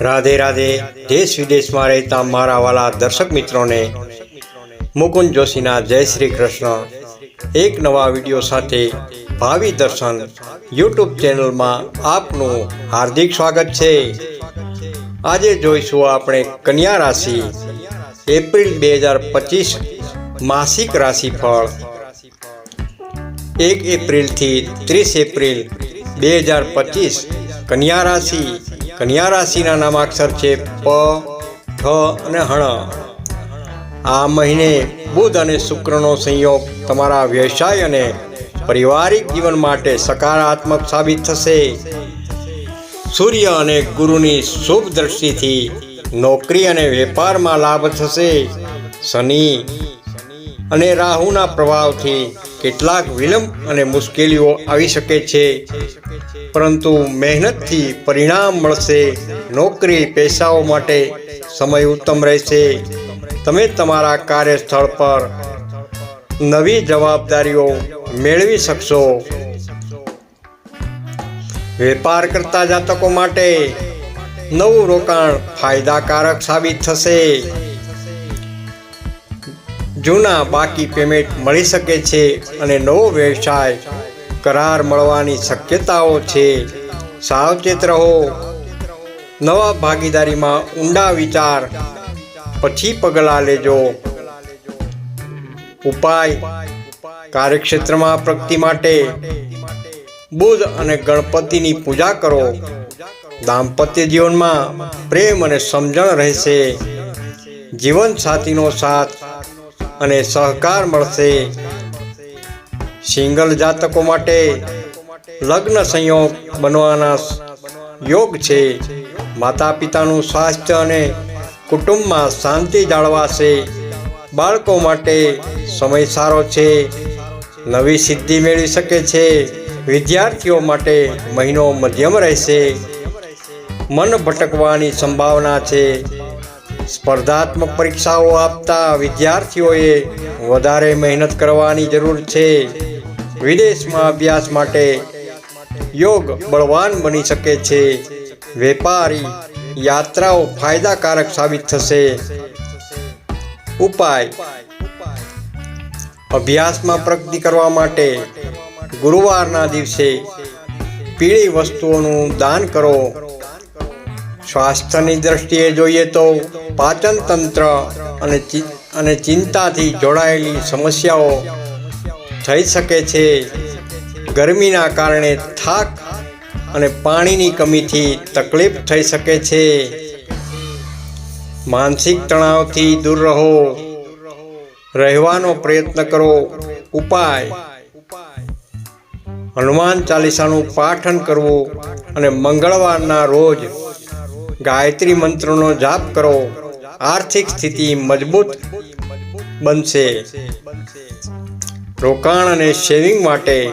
રાધે રાધે, દેશ વિદેશમાં રહેતા મારા વાલા દર્શક મિત્રોને, મુકુંદ જોશીના જય શ્રી કૃષ્ણ. એક નવા વીડિયો સાથે ભાવિ દર્શન યુટ્યુબ ચેનલમાં આપનું હાર્દિક સ્વાગત છે. આજે જોઈશું આપણે કન્યા રાશિ. એપ્રિલ બે હજાર પચીસ માસિક રાશિફળ. એક એપ્રિલથી ત્રીસ એપ્રિલ બે હજાર પચીસ કન્યા રાશિ. કન્યા રાશિના નામાક્ષર છે પ ઠ અને હણ. આ મહિને બુધ અને શુક્રનો સંયોગ તમારા વ્યવસાય અને પારિવારિક જીવન માટે સકારાત્મક સાબિત થશે. સૂર્ય અને ગુરુની શુભ દ્રષ્ટિથી નોકરી અને વેપારમાં લાભ થશે. શનિ અને રાહુના પ્રભાવથી કેટલાક વિલંબ અને મુશ્કેલીઓ આવી શકે છે. પરંતુ મહેનતથી પરિણામ મળશે. નોકરી પેશાઓ માટે સમય ઉત્તમ રહેશે. તમે તમારા કાર્યસ્થળ પર નવી જવાબદારીઓ મેળવી શકશો. વેપાર કરતા જાતકો માટે નવું રોકાણ ફાયદાકારક સાબિત થશે. જૂના બાકી પેમેન્ટ મળી શકે છે અને નવો વ્યવસાય કરાર મળવાની શક્યતાઓ છે. સાવચેત રહો. નવા ભાગીદારીમાં ઊંડા વિચાર, પછી પગલાં લેજો. ઉપાય, કાર્યક્ષેત્રમાં પ્રગતિ માટે. બુધ અને ગણપતિની પૂજા કરો. દાંપત્ય જીવનમાં પ્રેમ અને સમજણ રહેશે. જીવનસાથીનો સાથ અને સહકાર મળશે. સિંગલ જાતકો માટે લગ્ન સંયોગ બનવાના યોગ છે. માતા પિતાનું સ્વાસ્થ્ય અને કુટુંબમાં શાંતિ જાળવાશે. બાળકો માટે સમય સારો છે. નવી સિદ્ધિ મેળવી શકે છે. વિદ્યાર્થીઓ માટે મહિનો મધ્યમ રહેશે. મન ભટકવાની સંભાવના છે. સ્પર્ધાત્મક પરીક્ષાઓ આપતા વિદ્યાર્થીઓએ વધારે મહેનત કરવાની જરૂર છે. વિદેશમાં અભ્યાસ માટે યોગ બળવાન બની શકે છે. વેપારી યાત્રાઓ ફાયદાકારક સાબિત થશે. ઉપાય. અભ્યાસમાં પ્રગતિ કરવા માટે ગુરુવારના દિવસે પીળી વસ્તુઓનું દાન કરો. સ્વાસ્થ્યની દ્રષ્ટિએ જોઈએ તો પાચન તંત્ર અને અને ચિંતાથી જોડાયેલી સમસ્યાઓ થઈ શકે છે. ગરમીના કારણે થાક અને પાણીની કમીથી તકલીફ થઈ શકે છે. માનસિક તણાવથી દૂર રહો. રહેવાનો પ્રયત્ન કરો. ઉપાય. હનુમાન ચાલીસાનું પાઠન કરવું અને મંગળવારના રોજ ગાયત્રી મંત્રનો જાપ કરો. આર્થિક સ્થિતિ મજબૂત બનશે. રોકાણ અને સેવિંગ માટે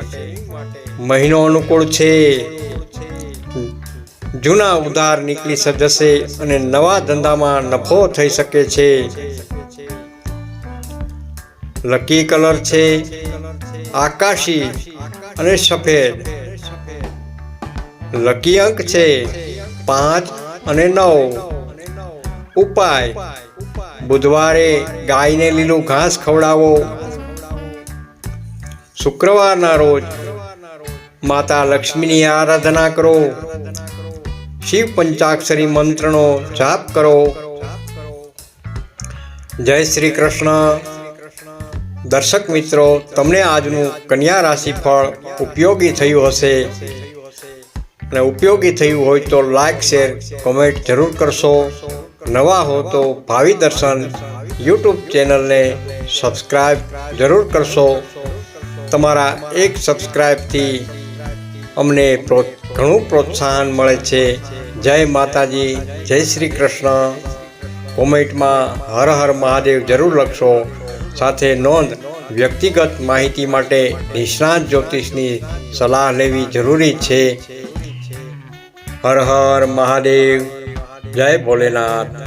મહિનો અનુકૂળ છે. જૂના ઉધાર નીકળી જશે અને નવા ધંધામાં નફો થઈ શકે છે. લકી કલર છે. આકાશી અને સફેદ. લકી અંક છે. પાંચ અને નવ ઉપાય. બુધવારે ગાયને લીલું ઘાસ ખવડાવો. શુક્રવારના રોજ માતા લક્ષ્મીની આરાધના કરો. શિવ પંચાક્ષરી મંત્રનો જાપ કરો. જય શ્રી કૃષ્ણ. દર્શક મિત્રો, તમને આજનું કન્યા રાશિ ફળ ઉપયોગી થયું હશે. અને ઉપયોગી થયું હોય તો લાઇક શેર કોમેન્ટ જરૂર કરશો. નવા હો તો ભાવિ દર્શન યુટ્યુબ ચેનલને સબસ્ક્રાઈબ જરૂર કરશો. તમારા એક સબસ્ક્રાઈબથી અમને ઘણું પ્રોત્સાહન મળે છે. જય માતાજી, જય શ્રી કૃષ્ણ. કોમેન્ટમાં હર હર મહાદેવ જરૂર લખશો. સાથે નોંધ, વ્યક્તિગત માહિતી માટે નિષ્ણાત જ્યોતિષની સલાહ લેવી જરૂરી છે. હર હર મહાદેવ. જય ભોલેનાથ.